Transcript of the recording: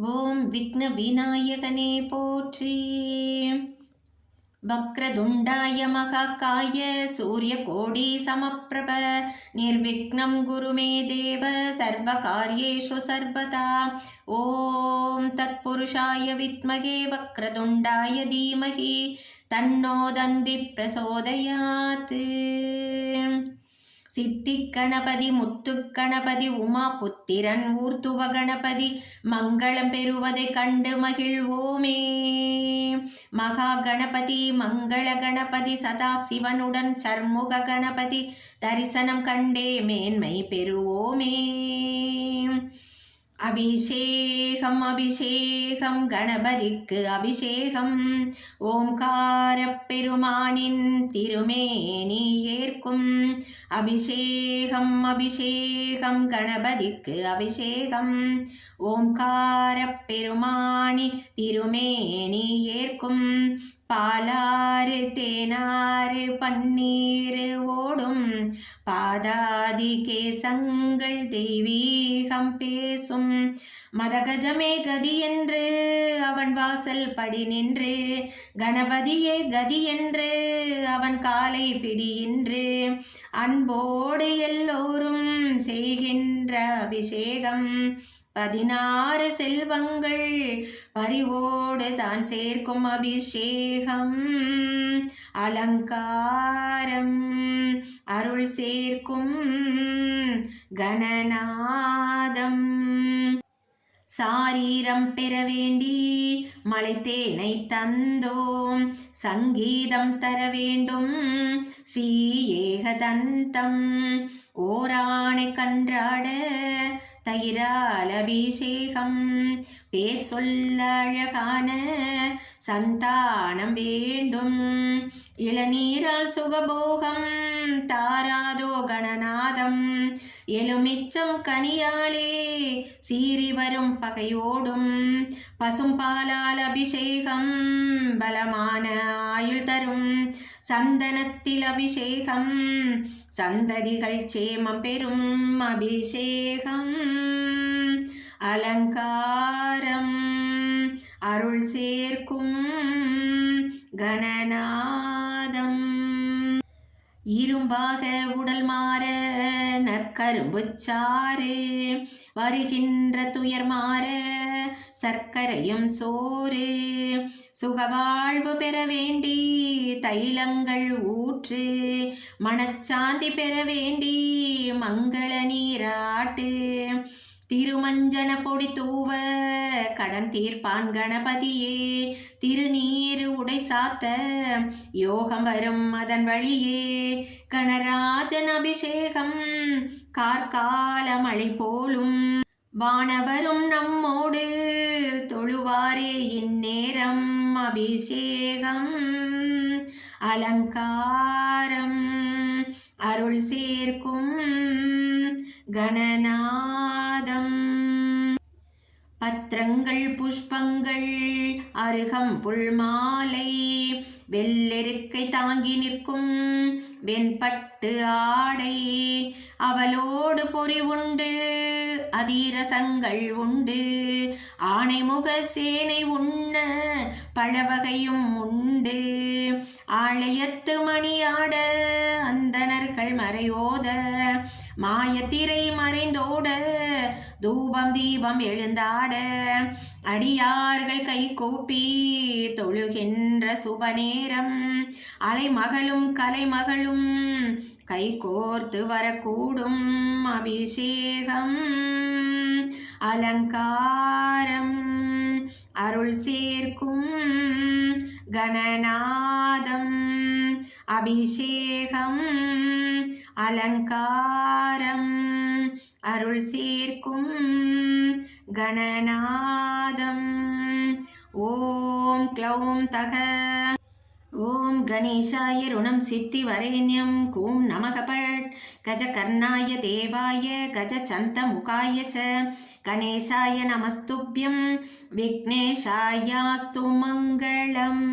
ஓம் விக்ன விநாயகனே போற்றி. வக்ரதுண்டாய மகாக்காய சூரியகோடி சமப்பிரப நிர்விக்னம் குருமே தேவ சர்வ காரியேஷு சர்வதா. ஓம் தத்புருஷாய வித்மகே வக்ரதுண்டாய தீமகி தன்னோ தந்தி பிரசோதயாத். சித்தி கணபதி முத்து கணபதி உமா புத்திரன் ஊர்த்துவ கணபதி மங்களம் பெறுவதை கண்டு மகிழ்வோமே. மகா கணபதி மங்கள கணபதி சதா சிவனுடன் சர்முக கணபதி தரிசனம் கண்டே மேன்மை பெறுவோமே. அபிஷேகம் அபிஷேகம் கணபதிக்கு அபிஷேகம். ஓம்கார பெருமானின் திருமேனி ஏற்கும். அபிஷேகம் அபிஷேகம் கணபதிக்கு அபிஷேகம். ஓம்கார பெருமானின் திருமேனி ஏற்கும். பாலாறு தேனாறு பன்னீர் ஓடும். பாதாதி கேசங்கள் தெய்வீகம் பேசும். மதகஜமே கதி என்று அவன் வாசல் படி நின்று. கணபதியே கதி என்று அவன் காலை பிடியின்று அன்போடு எல்லோரும் செய்கின்ற அபிஷேகம். பதினாறு செல்வங்கள். பரிவோடு தான் சேர்க்கும் அபிஷேகம். அலங்காரம் அருள் சேர்க்கும் கணநாதம் சாரீரம் பெற வேண்டி மலைத்தேனை தந்தோம். சங்கீதம் தர வேண்டும் ஸ்ரீ ஏகதந்தம். ஓராணை கன்றாட தயிரால் அபிஷேகம் பேர் சொல்ல அழகான சந்தானம் வேண்டும். இளநீரால் சுகபோகம் தாராதோ கணநாதம். எலுமிச்சம் கனியாலே சீறி வரும் பகையோடும். பசும்பாலால் அபிஷேகம் பலமான ஆயுள் தரும். சந்தனத்தில் அபிஷேகம் சந்ததிகள் சேமம் பெறும் அபிஷேகம். அலங்காரம். அருள் சேர்க்கும் கணநாதம். இரும்பாக உடல் மாற நற்கரும்பு சாறு. வருகின்ற துயர் மாற சர்க்கரையும் சோறு. சுகவாழ்வு பெற வேண்டி தைலங்கள் ஊற்று. மனச்சாந்தி பெற வேண்டி மங்கள நீராட்டு. திருமஞ்சன பொடி தூவ கடன் தீர்ப்பான் கணபதியே திருநீர் உடை சாத்த யோகம் வரும் அதன் வழியே. கணராஜன் அபிஷேகம் கார்கால மழை போலும். வானவரும் நம்மோடு தொழுவாரே இந்நேரம் அபிஷேகம். அலங்காரம் அருள் சேர்க்கும். கணநாதம். பத்திரங்கள் புஷ்பங்கள் அருகம் புல்மாலை வெள்ளெருக்கை தாங்கி நிற்கும் வெண்பட்டு ஆடை அவளோடு பொறி உண்டு அதீரசங்கள் உண்டு ஆணைமுக சேனை உண்ண பழவகையும் உண்டு. ஆலயத்து மணியாட அந்தணர்கள் மறையோத மாயத்திரை மறைந்தோட தூபம் தீபம் எழுந்தாட. அடியார்கள் கை கூப்பி தொழுகின்ற சுபநேரம் அலைமகளும் கலைமகளும் கை கோர்த்து வரக்கூடும் அபிஷேகம். அலங்காரம் அருள் சேர்க்கும் கணநாதம். அபிஷேகம் அலங்காரம் அருள் சேர்க்கும் கணநாதம். ஓம் க்ளௌம் தக ஓம் கணேஷாய ருணம் சித்தி வரேண்யம் கூம் நமகபட் கஜ கர்ணாய தேவாய கஜ சந்த முகாய ச கணேஷாய நமஸ்துபியம் விக்னேஷாயாஸ்து மங்களம்.